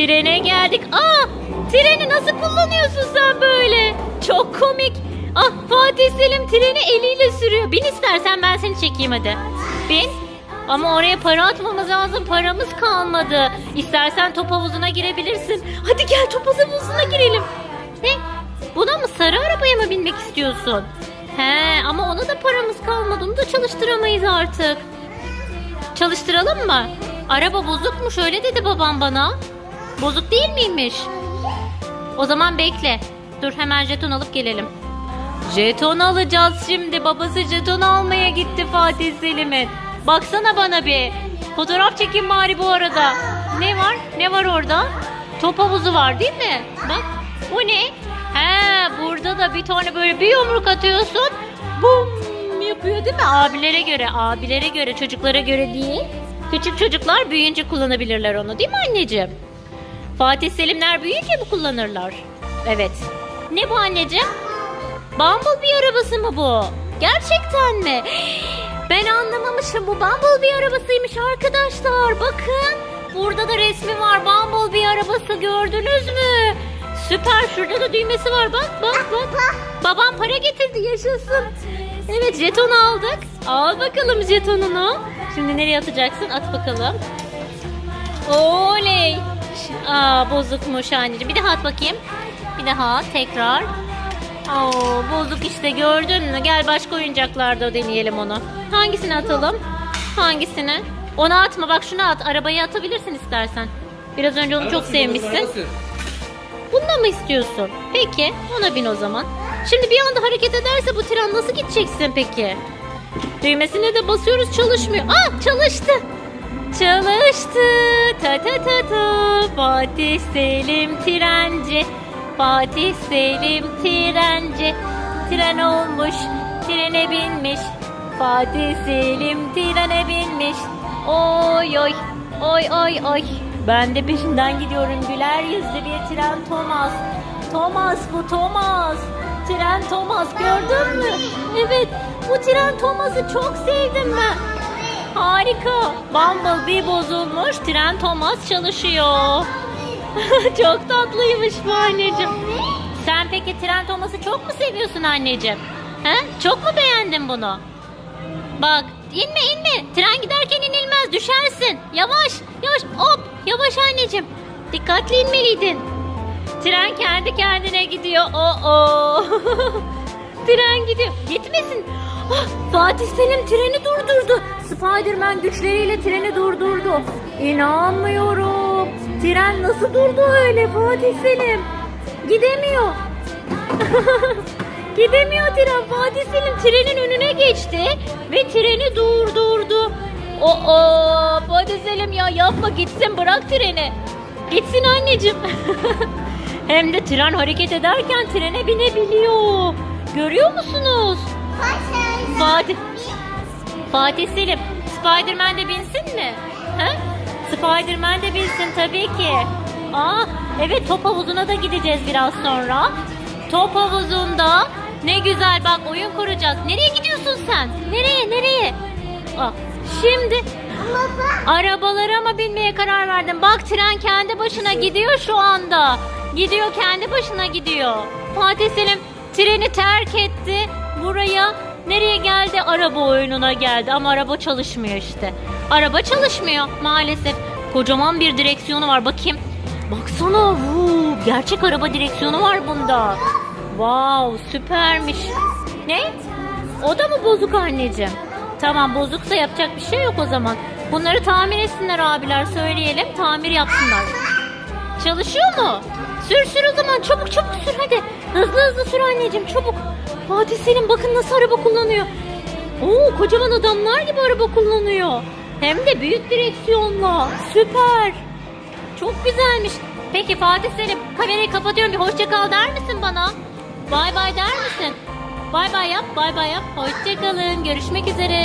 Trene geldik. Aa! Treni nasıl kullanıyorsun sen böyle? Çok komik. Ah Fatih Selim treni eliyle sürüyor. Bin istersen ben seni çekeyim hadi. Bin. Ama oraya para atmamız lazım. Paramız kalmadı. İstersen top havuzuna girebilirsin. Hadi gel top havuzuna girelim. Ne? Buna mı sarı arabaya mı binmek istiyorsun? He ama ona da paramız kalmadı. Onu da çalıştıramayız artık. Çalıştıralım mı? Araba bozukmuş öyle dedi babam bana. Bozuk değil miymiş? O zaman bekle. Dur hemen jeton alıp gelelim. Jeton alacağız şimdi. Babası jeton almaya gitti Fatih Selim'in. Baksana bana bir. Fotoğraf çekin bari bu arada. Ne var? Ne var orada? Top havuzu var değil mi? Bak. Bu ne? He burada da bir tane böyle bir yumruk atıyorsun. Bum yapıyor değil mi? Abilere göre. Abilere göre çocuklara göre değil. Küçük çocuklar büyüyünce kullanabilirler onu değil mi anneciğim? Fatih Selimler büyüyünce mi kullanırlar? Evet. Ne bu anneciğim? Bumblebee arabası mı bu? Gerçekten mi? Ben anlamamışım. Bu Bumblebee arabasıymış arkadaşlar. Bakın. Burada da resmi var. Bumblebee arabası gördünüz mü? Süper. Şurada da düğmesi var. Bak bak bak. Babam para getirdi. Yaşasın. Evet jeton aldık. Al bakalım jetonunu. Şimdi nereye atacaksın? At bakalım. Oley. Aa bozukmuş anneciğim. Bir daha at bakayım. Bir daha tekrar. Oo bozuk işte gördün mü? Gel başka oyuncaklarda deneyelim onu. Hangisini atalım? Hangisini? Onu atma bak şunu at. Arabayı atabilirsin istersen. Biraz önce onu çok sevmişsin. Bununla mı istiyorsun? Peki ona bin o zaman. Şimdi bir anda hareket ederse bu tren nasıl gideceksin peki? Düğmesine de basıyoruz çalışmıyor. Ah çalıştı. Çalıştı. Ta ta ta ta. Fatih Selim trenci. Fatih Selim trenci. Tren olmuş. Trene binmiş. Fatih Selim trene binmiş. Oy oy. Oy oy oy. Ben de peşinden gidiyorum güler yüzlü bir tren Thomas. Thomas bu Thomas. Tren Thomas gördün mü? Evet bu tren Thomas'ı çok sevdim ben. Harika. Bumblebee bozulmuş. Tren Thomas çalışıyor. çok tatlıymış bu anneciğim. Sen peki Tren Thomas'ı çok mu seviyorsun anneciğim? He? Çok mu beğendin bunu? Bak inme inme. Tren giderken inilmez düşersin. Yavaş yavaş hop yavaş anneciğim. Dikkatli inmeliydin. Tren kendi kendine gidiyor. Oo. Tren gidiyor. Gitmesin. Ah, Fatih Selim treni durdurdu. Spiderman güçleriyle treni durdurdu. İnanmıyorum. Tren nasıl durdu öyle Fatih Selim? Gidemiyor. Gidemiyor tren. Fatih Selim trenin önüne geçti ve treni durdurdu. Oo, Fatih Selim ya yapma gitsin bırak treni. Gitsin anneciğim. Hem de tren hareket ederken trene binebiliyor. Görüyor musunuz? Fatih Fatih Selim, Spiderman de binsin mi? He? Spiderman de binsin tabii ki. Aa, evet top havuzuna da gideceğiz biraz sonra. Top havuzunda ne güzel bak oyun kuracağız. Nereye gidiyorsun sen? Nereye nereye? Aa, şimdi arabalara mı binmeye karar verdin? Bak tren kendi başına gidiyor şu anda. Gidiyor kendi başına gidiyor. Fatih Selim treni terk etti. Buraya nereye geldi? Araba oyununa geldi ama araba çalışmıyor işte. Araba çalışmıyor maalesef. Kocaman bir direksiyonu var bakayım. Baksana vuu, gerçek araba direksiyonu var bunda. Wow süpermiş. Ne? O da mı bozuk anneciğim? Tamam bozuksa yapacak bir şey yok o zaman. Bunları tamir etsinler abiler söyleyelim tamir yapsınlar. Çalışıyor mu? Sür sür o zaman çabuk çabuk sür hadi. Hızlı hızlı sür anneciğim çabuk. Fatih Selim bakın nasıl araba kullanıyor. Oo kocaman adamlar gibi araba kullanıyor. Hem de büyük direksiyonla. Süper. Çok güzelmiş. Peki Fatih Selim kamerayı kapatıyorum bir hoşça kal der misin bana? Bay bay der misin? Bay bay yap bay bay yap. Hoşça kalın görüşmek üzere.